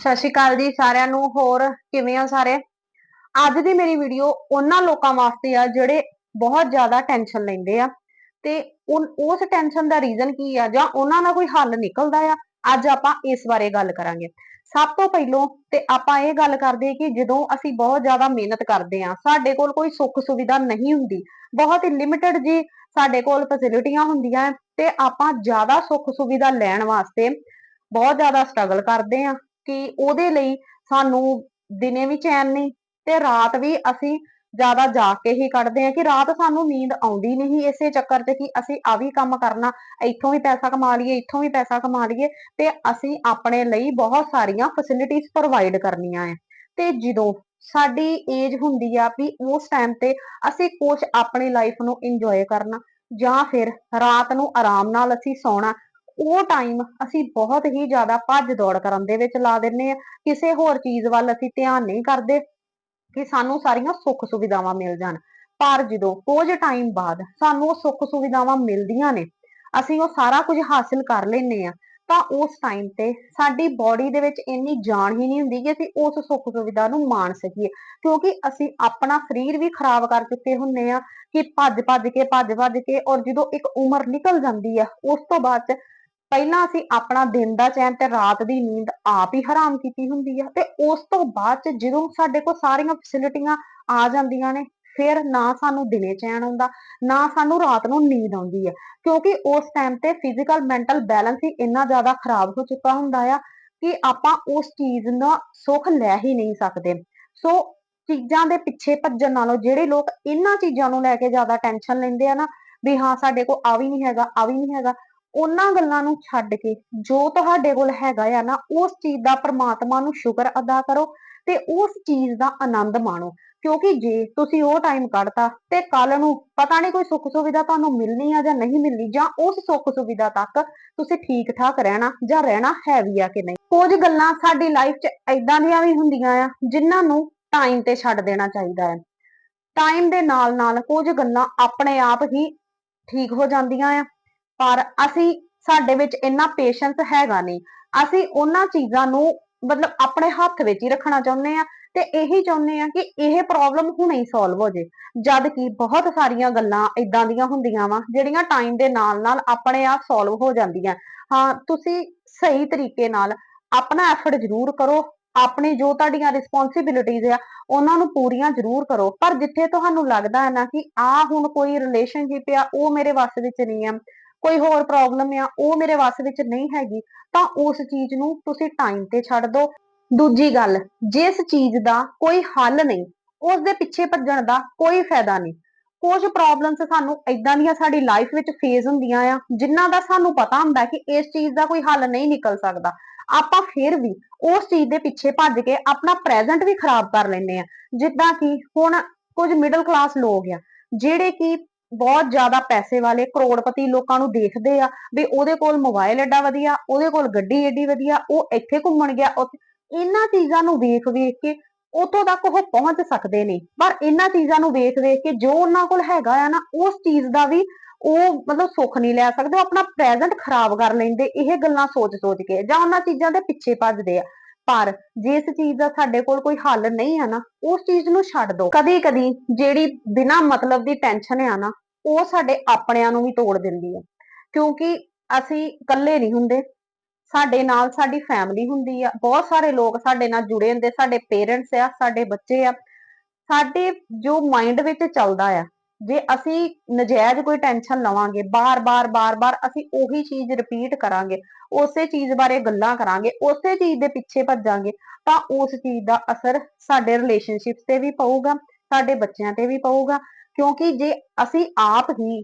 ਸਤਿ ਸ਼੍ਰੀ ਅਕਾਲ ਜੀ ਸਾਰਿਆਂ ਨੂੰ, ਹੋਰ ਕਿਵੇਂ ਆ ਸਾਰੇ? ਅੱਜ ਦੀ ਮੇਰੀ ਵੀਡੀਓ ਉਹਨਾਂ ਲੋਕਾਂ ਵਾਸਤੇ ਆ ਜਿਹੜੇ ਬਹੁਤ ਜ਼ਿਆਦਾ ਟੈਨਸ਼ਨ ਲੈਂਦੇ ਆ। ਤੇ ਉਸ ਟੈਨਸ਼ਨ ਦਾ ਰੀਜ਼ਨ ਕੀ ਆ ਜਾਂ ਉਹਨਾਂ ਦਾ ਕੋਈ ਹੱਲ ਨਿਕਲਦਾ ਆ? ਅੱਜ ਆਪਾਂ ਇਸ ਬਾਰੇ ਗੱਲ ਕਰਾਂਗੇ। ਸਭ ਤੋਂ ਪਹਿਲੋਂ ਤੇ ਆਪਾਂ ਇਹ ਗੱਲ ਕਰਦੇ ਕਿ ਜਦੋਂ ਅਸੀਂ ਬਹੁਤ ਜ਼ਿਆਦਾ ਮਿਹਨਤ ਕਰਦੇ ਆ, ਸਾਡੇ ਕੋਲ ਕੋਈ ਸੁੱਖ ਸੁਵਿਧਾ ਨਹੀਂ ਹੁੰਦੀ। ਬਹੁਤ ਹੀ ਲਿਮਿਟਡ ਜੀ ਸਾਡੇ ਕੋਲ ਫੈਸਿਲਿਟੀਆਂ ਹੁੰਦੀਆਂ ਤੇ ਆਪਾਂ ਜ਼ਿਆਦਾ ਸੁੱਖ ਸੁਵਿਧਾ ਲੈਣ ਵਾਸਤੇ ਬਹੁਤ ਜ਼ਿਆਦਾ ਸਟਰਗਲ ਕਰਦੇ ਆ। ਕਿ ਉਹਦੇ ਲਈ ਸਾਨੂੰ ਦਿਨੇ ਵੀ ਚੈਨ ਨਹੀਂ ਤੇ ਰਾਤ ਵੀ ਅਸੀਂ ਜ਼ਿਆਦਾ ਜਾਗ ਕੇ ਹੀ ਕੱਢਦੇ ਆ ਕਿ ਰਾਤ ਸਾਨੂੰ ਨੀਂਦ ਆਉਂਦੀ ਨਹੀਂ ਇਸੇ ਚੱਕਰ 'ਚ ਕਿ ਅਸੀਂ ਆ ਵੀ ਕੰਮ ਕਰਨਾ, ਇੱਥੋਂ ਵੀ ਪੈਸਾ ਕਮਾ ਲਈਏ, ਇੱਥੋਂ ਵੀ ਪੈਸਾ ਕਮਾ ਲਈਏ ਤੇ ਅਸੀਂ ਆਪਣੇ ਲਈ ਬਹੁਤ ਸਾਰੀਆਂ ਫੈਸਿਲਿਟੀਆਂ ਪ੍ਰੋਵਾਈਡ ਕਰਨੀਆਂ ਆ ਤੇ ਜਦੋਂ ਸਾਡੀ ਏਜ ਹੁੰਦੀ ਆ ਵੀ ਉਸ ਟਾਈਮ ਤੇ ਅਸੀਂ ਕੁਝ ਆਪਣੀ ਲਾਈਫ ਨੂੰ ਇੰਜੋਏ ਕਰਨਾ ਜਾਂ ਫਿਰ ਰਾਤ ਨੂੰ ਆਰਾਮ ਨਾਲ ਅਸੀਂ ਸੌਣਾ ਉਹ ਟਾਈਮ ਅਸੀਂ ਬਹੁਤ ਹੀ ਜ਼ਿਆਦਾ ਭੱਜ ਦੌੜ ਕਰਨ ਦੇ ਵਿੱਚ ਲਾ ਦਿੰਨੇ ਆ ਕਿਸੇ ਹੋਰ ਚੀਜ਼ ਵੱਲ ਅਸੀਂ ਧਿਆਨ ਨਹੀਂ ਕਰਦੇ ਕਿ ਸਾਨੂੰ ਸਾਰੀਆਂ ਸੁੱਖ ਸੁਵਿਧਾਵਾਂ ਮਿਲ ਜਾਣ। ਪਰ ਜਦੋਂ ਕੁਝ ਟਾਈਮ ਬਾਅਦ ਸਾਨੂੰ ਉਹ ਸੁੱਖ ਸੁਵਿਧਾਵਾਂ ਮਿਲਦੀਆਂ ਨੇ, ਅਸੀਂ ਉਹ ਸਾਰਾ ਕੁਝ ਹਾਸਿਲ ਕਰ ਲੈਨੇ ਆ ਤਾਂ ਉਸ ਟਾਈਮ ਤੇ ਸਾਡੀ ਬਾਡੀ ਦੇ ਵਿੱਚ ਇੰਨੀ ਜਾਨ ਹੀ ਨਹੀਂ ਹੁੰਦੀ ਕਿ ਅਸੀਂ ਉਸ ਸੁੱਖ ਸੁਵਿਧਾ ਨੂੰ ਮਾਣ ਸਕੀਏ। ਕਿਉਂਕਿ ਅਸੀਂ ਆਪਣਾ ਸਰੀਰ ਵੀ ਖਰਾਬ ਕਰ ਚੁੱਕੇ ਹੁੰਨੇ ਆ ਕਿ ਭੱਜ ਭੱਜ ਕੇ ਭੱਜ ਭੱਜ ਕੇ ਔਰ ਜਦੋਂ ਇੱਕ ਉਮਰ ਨਿਕਲ ਜਾਂਦੀ ਆ, ਉਸ ਤੋਂ ਬਾਅਦ ਪਹਿਲਾਂ ਅਸੀਂ ਆਪਣਾ ਦਿਨ ਦਾ ਚੈਨ ਤੇ ਰਾਤ ਦੀ ਨੀਂਦ ਆਪ ਹੀ ਹਰਾਮ ਕੀਤੀ ਹੁੰਦੀ ਆ ਤੇ ਉਸ ਤੋਂ ਬਾਅਦ ਚ ਜਦੋਂ ਸਾਡੇ ਕੋਲ ਸਾਰੀਆਂ ਫੈਸਿਲਿਟੀਆਂ ਆ ਜਾਂਦੀਆਂ ਨੇ, ਫਿਰ ਨਾ ਸਾਨੂੰ ਦਿਨੇ ਚੈਨ ਆਉਂਦਾ, ਨਾ ਸਾਨੂੰ ਰਾਤ ਨੂੰ ਨੀਂਦ ਆਉਂਦੀ ਹੈ ਕਿਉਂਕਿ ਉਸ ਟਾਈਮ ਤੇ ਫਿਜ਼ੀਕਲ ਮੈਂਟਲ ਬੈਲੈਂਸ ਹੀ ਇੰਨਾ ਜ਼ਿਆਦਾ ਖਰਾਬ ਹੋ ਚੁੱਕਾ ਹੁੰਦਾ ਆ ਕਿ ਆਪਾਂ ਉਸ ਚੀਜ਼ ਦਾ ਸੁੱਖ ਲੈ ਹੀ ਨਹੀਂ ਸਕਦੇ। ਸੋ ਚੀਜ਼ਾਂ ਦੇ ਪਿੱਛੇ ਭੱਜਣ ਨਾਲੋਂ ਜਿਹੜੇ ਲੋਕ ਇਹਨਾਂ ਚੀਜ਼ਾਂ ਨੂੰ ਲੈ ਕੇ ਜ਼ਿਆਦਾ ਟੈਨਸ਼ਨ ਲੈਂਦੇ ਆ ਨਾ, ਵੀ ਹਾਂ ਸਾਡੇ ਕੋਲ ਆ ਵੀ ਨਹੀਂ ਹੈਗਾ, ਆ ਵੀ ਨਹੀਂ ਹੈਗਾ ਉਹਨਾਂ ਗੱਲਾਂ ਨੂੰ ਛੱਡ ਕੇ ਜੋ ਤੁਹਾਡੇ ਕੋਲ ਹੈਗਾ ਆ ਨਾ, ਉਸ ਚੀਜ਼ ਦਾ ਪ੍ਰਮਾਤਮਾ ਨੂੰ ਸ਼ੁਕਰ ਅਦਾ ਕਰੋ ਤੇ ਉਸ ਚੀਜ਼ ਦਾ ਆਨੰਦ ਮਾਣੋ। ਕਿਉਂਕਿ ਜੇ ਤੁਸੀਂ ਉਹ ਟਾਈਮ ਕੱਢਤਾ ਤੇ ਕੱਲ ਨੂੰ ਪਤਾ ਨਹੀਂ ਕੋਈ ਸੁੱਖ ਸੁਵਿਧਾ ਤੁਹਾਨੂੰ ਮਿਲਣੀ ਆ ਜਾਂ ਨਹੀਂ ਮਿਲਣੀ, ਜਾਂ ਉਸ ਸੁੱਖ ਸੁਵਿਧਾ ਤੱਕ ਤੁਸੀਂ ਠੀਕ ਠਾਕ ਰਹਿਣਾ ਜਾਂ ਰਹਿਣਾ ਹੈ ਵੀ ਆ ਕਿ ਨਹੀਂ। ਕੁਝ ਗੱਲਾਂ ਸਾਡੀ ਲਾਈਫ 'ਚ ਐਦਾਂ ਦੀਆਂ ਵੀ ਹੁੰਦੀਆਂ ਆ ਜਿਨ੍ਹਾਂ ਨੂੰ ਟਾਈਮ ਤੇ ਛੱਡ ਦੇਣਾ ਚਾਹੀਦਾ ਹੈ। ਟਾਈਮ ਦੇ ਨਾਲ ਨਾਲ ਕੁਝ ਗੱਲਾਂ ਆਪਣੇ ਆਪ ਹੀ ਠੀਕ ਹੋ ਜਾਂਦੀਆਂ ਆ। ਪਰ ਅਸੀਂ ਸਾਡੇ ਵਿੱਚ ਇੰਨਾ ਪੇਸ਼ੈਂਸ ਹੈਗਾ ਨਹੀਂ। ਅਸੀਂ ਉਹਨਾਂ ਚੀਜ਼ਾਂ ਨੂੰ ਮਤਲਬ ਆਪਣੇ ਹੱਥ ਵਿੱਚ ਹੀ ਰੱਖਣਾ ਚਾਹੁੰਦੇ ਆ ਤੇ ਇਹੀ ਚਾਹੁੰਦੇ ਆ ਕਿ ਇਹ ਪ੍ਰੋਬਲਮ ਹੁਣੇ ਹੀ ਸੋਲਵ ਹੋ ਜੇ। ਜਦ ਕਿ ਬਹੁਤ ਸਾਰੀਆਂ ਗੱਲਾਂ ਇਦਾਂ ਦੀਆਂ ਹੁੰਦੀਆਂ ਵਾ, ਜਿਹੜੀਆਂ ਟਾਈਮ ਦੇ ਨਾਲ ਨਾਲ ਆਪਣੇ ਆਪ ਸੋਲਵ ਹੋ ਜਾਂਦੀਆਂ। ਹਾਂ, ਤੁਸੀਂ ਸਹੀ ਤਰੀਕੇ ਨਾਲ ਆਪਣਾ ਐਫਰਟ ਜ਼ਰੂਰ ਕਰੋ, ਆਪਣੇ ਜੋ ਤੁਹਾਡੀਆਂ ਰਿਸਪੌਂਸਿਬਿਲਿਟੀਜ਼ ਆ, ਉਹਨਾਂ ਨੂੰ ਪੂਰੀਆਂ ਜ਼ਰੂਰ ਕਰੋ। ਪਰ ਜਿੱਥੇ ਤੁਹਾਨੂੰ ਲੱਗਦਾ ਹੈ ਨਾ ਕਿ ਆ ਹੁਣ ਕੋਈ ਰਿਲੇਸ਼ਨਸ਼ਿਪ ਆ, ਉਹ ਮੇਰੇ ਵੱਸ ਵਿੱਚ ਨਹੀਂ ਆ ਕੋਈ ਹੋਰ ਪ੍ਰੋਬਲਮ ਆ, ਉਹ ਮੇਰੇ ਵੱਸ ਵਿੱਚ ਨਹੀਂ ਹੈਗੀ, ਤਾਂ ਉਸ ਚੀਜ਼ ਨੂੰ ਤੁਸੀਂ ਟਾਈਮ ਤੇ ਛੱਡ ਦਿਓ। ਦੂਜੀ ਗੱਲ, ਜਿਸ ਚੀਜ਼ ਦਾ ਕੋਈ ਹੱਲ ਨਹੀਂ, ਉਸ ਦੇ ਪਿੱਛੇ ਭੱਜਣ ਦਾ ਕੋਈ ਫਾਇਦਾ ਨਹੀਂ। ਕੁਝ ਪ੍ਰੋਬਲਮਸ ਸਾਨੂੰ ਇਦਾਂ ਦੀਆਂ ਸਾਡੀ ਲਾਈਫ ਵਿੱਚ ਫੇਸ ਹੁੰਦੀਆਂ ਆ, ਜਿਨ੍ਹਾਂ ਦਾ ਸਾਨੂੰ ਪਤਾ ਹੁੰਦਾ ਕਿ ਇਸ ਚੀਜ਼ ਦਾ ਕੋਈ ਹੱਲ ਨਹੀਂ ਨਿਕਲ ਸਕਦਾ। ਆਪਾਂ ਫਿਰ ਵੀ ਉਸ ਚੀਜ਼ ਦੇ ਪਿੱਛੇ ਭੱਜ ਕੇ ਆਪਣਾ ਪ੍ਰੈਜ਼ੈਂਟ ਵੀ ਖਰਾਬ ਕਰ ਲੈਂਦੇ ਆ। ਜਿੱਦਾਂ ਕਿ ਹੁਣ ਕੁਝ ਮਿਡਲ ਕਲਾਸ ਲੋਕ ਆ, ਜਿਹੜੇ ਕਿ ਬਹੁਤ ਜ਼ਿਆਦਾ ਪੈਸੇ ਵਾਲੇ ਕਰੋੜਪਤੀ ਲੋਕਾਂ ਨੂੰ ਦੇਖਦੇ ਆ ਵੀ ਉਹਦੇ ਕੋਲ ਮੋਬਾਈਲ ਐਡਾ ਵਧੀਆ, ਉਹਦੇ ਕੋਲ ਗੱਡੀ ਏਡੀ ਵਧੀਆ, ਉਹ ਇੱਥੇ ਘੁੰਮਣ ਗਿਆ ਇਹਨਾਂ ਚੀਜ਼ਾਂ ਨੂੰ ਵੇਖ ਵੇਖ ਕੇ ਉਤੋਂ ਤੱਕ ਉਹ ਪਹੁੰਚ ਸਕਦੇ ਨੇ। ਪਰ ਇਹਨਾਂ ਚੀਜ਼ਾਂ ਨੂੰ ਵੇਖ ਵੇਖ ਕੇ ਜੋ ਉਹਨਾਂ ਕੋਲ ਹੈਗਾ ਆ ਨਾ, ਉਸ ਚੀਜ਼ ਦਾ ਵੀ ਉਹ ਮਤਲਬ ਸੁੱਖ ਨਹੀਂ ਲੈ ਸਕਦੇ ਆਪਣਾ ਪ੍ਰੈਜ਼ੈਂਟ ਖਰਾਬ ਕਰ ਲੈਂਦੇ, ਇਹ ਗੱਲਾਂ ਸੋਚ ਸੋਚ ਕੇ ਜਾਂ ਉਹਨਾਂ ਚੀਜ਼ਾਂ ਦੇ ਪਿੱਛੇ ਭੱਜਦੇ ਆ। ਪਰ ਜਿਸ ਚੀਜ਼ ਦਾ ਸਾਡੇ ਕੋਲ ਕੋਈ ਹੱਲ ਨਹੀਂ ਹੈ ਨਾ, ਉਸ ਚੀਜ਼ ਨੂੰ ਛੱਡ ਦਿਓ। ਕਦੇ ਕਦੀ ਜਿਹੜੀ ਬਿਨਾ ਮਤਲਬ ਦੀ ਟੈਨਸ਼ਨ ਆ ਨਾ, ਉਹ ਸਾਡੇ ਆਪਣਿਆਂ ਨੂੰ ਵੀ ਤੋੜ ਦਿੰਦੀ ਹੈ। ਕਿਉਂਕਿ ਅਸੀਂ ਇਕੱਲੇ ਨਹੀਂ ਹੁੰਦੇ। ਸਾਡੇ ਨਾਲ ਸਾਡੀ ਫੈਮਿਲੀ ਹੁੰਦੀ ਆ। ਬਹੁਤ ਸਾਰੇ ਲੋਕ ਸਾਡੇ ਨਾਲ ਜੁੜੇ ਹੁੰਦੇ। ਸਾਡੇ ਪੇਰੈਂਟਸ ਆ, ਸਾਡੇ ਬੱਚੇ ਆ। ਸਾਡੇ ਜੋ ਮਾਈਂਡ ਵਿੱਚ ਚੱਲਦਾ ਆ ਜੇ ਅਸੀਂ ਨਜਾਇਜ਼ ਕੋਈ ਟੈਨਸ਼ਨ ਲਵਾਂਗੇ ਬਾਰ-ਬਾਰ ਬਾਰ-ਬਾਰ ਅਸੀਂ ਉਹੀ ਚੀਜ਼ ਰਿਪੀਟ ਕਰਾਂਗੇ, ਉਸੇ ਚੀਜ਼ ਬਾਰੇ ਗੱਲਾਂ ਕਰਾਂਗੇ, ਉਸੇ ਚੀਜ਼ ਦੇ ਪਿੱਛੇ ਭੱਜਾਂਗੇ, ਤਾਂ ਉਸ ਚੀਜ਼ ਦਾ ਅਸਰ ਸਾਡੇ ਰਿਲੇਸ਼ਨਸ਼ਿਪਸ ਤੇ ਵੀ ਪਊਗਾ, ਸਾਡੇ ਬੱਚਿਆਂ ਤੇ ਵੀ ਪਊਗਾ, ਕਿਉਂਕਿ ਜੇ ਅਸੀਂ ਆਪ ਹੀ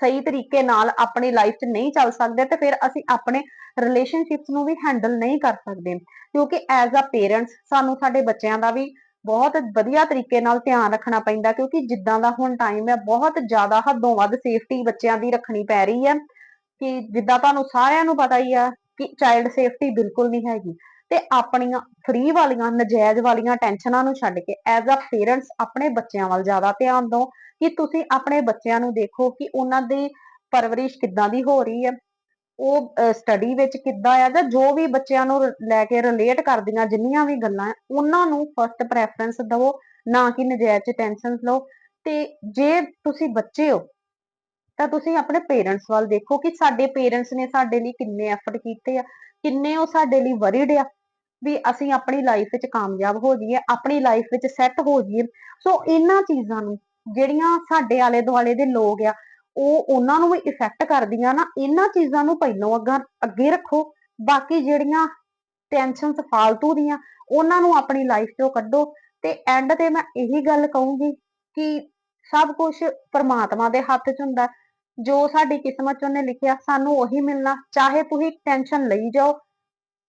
ਸਹੀ ਤਰੀਕੇ ਨਾਲ ਆਪਣੀ ਲਾਈਫ 'ਚ ਨਹੀਂ ਚੱਲ ਸਕਦੇ, ਤੇ ਫਿਰ ਅਸੀਂ ਆਪਣੇ ਰਿਲੇਸ਼ਨਸ਼ਿਪਸ ਨੂੰ ਵੀ ਹੈਂਡਲ ਨਹੀਂ ਕਰ ਸਕਦੇ, ਕਿਉਂਕਿ ਐਜ਼ ਅ ਪੇਰੈਂਟਸ ਸਾਨੂੰ ਸਾਡੇ ਬੱਚਿਆਂ ਦਾ ਵੀ ਬਹੁਤ ਵਧੀਆ ਤਰੀਕੇ ਨਾਲ ਧਿਆਨ ਰੱਖਣਾ ਪੈਂਦਾ, ਕਿਉਂਕਿ ਜਿੱਦਾਂ ਦਾ ਹੁਣ ਟਾਈਮ ਹੈ, ਬਹੁਤ ਜ਼ਿਆਦਾ ਹੱਦੋਂ ਵੱਧ ਸੇਫਟੀ ਬੱਚਿਆਂ ਦੀ ਰੱਖਣੀ ਪੈ ਰਹੀ ਹੈ ਕਿ ਜਿੱਦਾਂ ਤੁਹਾਨੂੰ ਸਾਰਿਆਂ ਨੂੰ ਪਤਾ ਹੀ ਆ ਕਿ ਚਾਈਲਡ ਸੇਫਟੀ ਬਿਲਕੁਲ ਨਹੀਂ ਹੈਗੀ ਤੇ ਆਪਣੀਆਂ ਫ੍ਰੀ ਵਾਲੀਆਂ, ਨਜਾਇਜ਼ ਵਾਲੀਆਂ ਟੈਨਸ਼ਨਾਂ ਨੂੰ ਛੱਡ ਕੇ ਐਜ਼ ਅ ਪੇਰੈਂਟਸ ਆਪਣੇ ਬੱਚਿਆਂ ਵੱਲ ਜ਼ਿਆਦਾ ਧਿਆਨ ਦਿਓ ਕਿ ਤੁਸੀਂ ਆਪਣੇ ਬੱਚਿਆਂ ਨੂੰ ਦੇਖੋ ਕਿ ਉਹਨਾਂ ਦੀ ਪਰਵਰਿਸ਼ ਕਿੱਦਾਂ ਦੀ ਹੋ ਰਹੀ ਹੈ। ਉਹ ਸਟੱਡੀ ਵਿੱਚ ਕਿੱਦਾਂ ਆ ਜਾਂ ਜੋ ਵੀ ਬੱਚਿਆਂ ਨੂੰ ਲੈ ਕੇ ਰਿਲੇਟ ਕਰਦੀਆਂ ਜਿੰਨੀਆਂ ਵੀ ਗੱਲਾਂ ਉਹਨਾਂ ਨੂੰ ਫਰਸਟ ਪ੍ਰੈਫਰੈਂਸ ਦਿਵੋ, ਨਾ ਕਿ ਨਜਾਇਜ਼ ਚ ਲਓ। ਤੇ ਜੇ ਤੁਸੀਂ ਬੱਚੇ ਹੋ, ਤਾਂ ਤੁਸੀਂ ਆਪਣੇ ਪੇਰੈਂਟਸ ਵੱਲ ਦੇਖੋ ਕਿ ਸਾਡੇ ਪੇਰੈਂਟਸ ਨੇ ਸਾਡੇ ਲਈ ਕਿੰਨੇ ਐਫਰਟ ਕੀਤੇ ਆ, ਕਿੰਨੇ ਉਹ ਸਾਡੇ ਲਈ ਵਰੀਡ ਆ, ਵੀ ਅਸੀਂ ਆਪਣੀ ਲਾਈਫ ਵਿੱਚ ਕਾਮਯਾਬ ਹੋ ਜਾਈਏ, ਆਪਣੀ ਲਾਈਫ ਵਿੱਚ ਸੈੱਟ ਹੋ ਜਾਈਏ। ਸੋ ਇਹਨਾਂ ਚੀਜ਼ਾਂ ਨੂੰ, ਜਿਹੜੀਆਂ ਸਾਡੇ ਆਲੇ ਦੁਆਲੇ ਦੇ ਲੋਕ ਆ ਉਹ ਉਹਨਾਂ ਨੂੰ ਵੀ ਇਫੈਕਟ ਕਰਦੀਆਂ ਨਾ, ਇਹਨਾਂ ਚੀਜ਼ਾਂ ਨੂੰ ਪਹਿਲੋਂ ਅੱਗਾ, ਅੱਗੇ ਰੱਖੋ। ਬਾਕੀ ਜਿਹੜੀਆਂ ਟੈਨਸ਼ਨਸ ਫਾਲਤੂ ਦੀਆਂ, ਉਹਨਾਂ ਨੂੰ ਆਪਣੀ ਲਾਈਫ ਚੋਂ ਕੱਢੋ। ਤੇ ਐਂਡ ਤੇ ਮੈਂ ਇਹੀ ਗੱਲ ਕਹੂੰਗੀ ਕਿ ਸਭ ਕੁਝ ਪਰਮਾਤਮਾ ਦੇ ਹੱਥ 'ਚ ਹੁੰਦਾ। ਜੋ ਸਾਡੀ ਕਿਸਮਤ 'ਚ ਉਹਨੇ ਲਿਖਿਆ, ਸਾਨੂੰ ਉਹੀ ਮਿਲਣਾ। ਚਾਹੇ ਤੁਸੀਂ ਟੈਨਸ਼ਨ ਲਈ ਜਾਓ,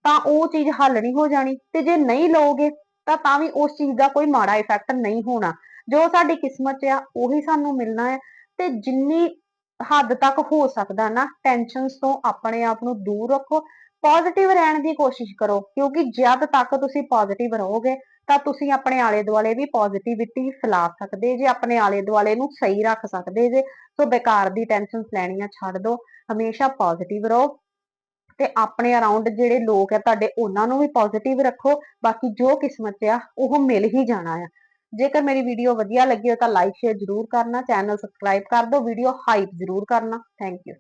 ਤਾਂ ਉਹ ਚੀਜ਼ ਹੱਲ ਨਹੀਂ ਹੋ ਜਾਣੀ। ਤੇ ਜੇ ਨਹੀਂ ਲਓਗੇ, ਤਾਂ ਤਾਂ ਵੀ ਉਸ ਚੀਜ਼ ਦਾ ਕੋਈ ਮਾੜਾ ਇਫੈਕਟ ਨਹੀਂ ਹੋਣਾ। ਜੋ ਸਾਡੀ ਕਿਸਮਤ 'ਚ ਆ, ਉਹੀ ਸਾਨੂੰ ਮਿਲਣਾ ਹੈ। ਤੇ ਜਿੰਨੀ ਹੱਦ ਤੱਕ ਹੋ ਸਕਦਾ ਨਾ ਟੈਨਸ਼ਨਸ ਤੋਂ ਆਪਣੇ ਆਪ ਨੂੰ ਦੂਰ ਰੱਖੋ ਪੋਜ਼ਿਟਿਵ ਰਹਿਣ ਦੀ ਕੋਸ਼ਿਸ਼ ਕਰੋ, ਕਿਉਂਕਿ ਜਦ ਤੱਕ ਤੁਸੀਂ ਪੋਜ਼ਿਟਿਵ ਰਹੋਗੇ, ਤਾਂ ਤੁਸੀਂ ਆਪਣੇ ਆਲੇ ਦੁਆਲੇ ਵੀ ਪੋਜ਼ਿਟਿਵਿਟੀ ਫੈਲਾ ਸਕਦੇ ਜੇ, ਆਪਣੇ ਆਲੇ ਦੁਆਲੇ ਨੂੰ ਸਹੀ ਰੱਖ ਸਕਦੇ ਜੇ, ਸੋ ਬੇਕਾਰ ਦੀ ਟੈਨਸ਼ਨਸ ਲੈਣੀਆਂ ਛੱਡ ਦਿਓ ਹਮੇਸ਼ਾ ਪੋਜ਼ਿਟਿਵ ਰਹੋ, ਤੇ ਆਪਣੇ ਅਰਾਊਂਡ ਜਿਹੜੇ ਲੋਕ ਆ, ਤੁਹਾਡੇ ਉਹਨਾਂ ਨੂੰ ਵੀ ਪੋਜ਼ਿਟਿਵ ਰੱਖੋ, ਬਾਕੀ ਜੋ ਕਿਸਮਤ ਆ, ਉਹ ਮਿਲ ਹੀ ਜਾਣਾ ਆ। ਜੇਕਰ ਮੇਰੀ ਵੀਡੀਓ ਵਧੀਆ ਲੱਗੀ ਹੋ ਤਾਂ ਲਾਈਕ ਸ਼ੇਅਰ ਜ਼ਰੂਰ ਕਰਨਾ ਚੈਨਲ ਸਬਸਕ੍ਰਾਈਬ ਕਰ ਦਿਓ ਵੀਡੀਓ ਹਾਈਪ ਜ਼ਰੂਰ ਕਰਨਾ ਥੈਂਕ ਯੂ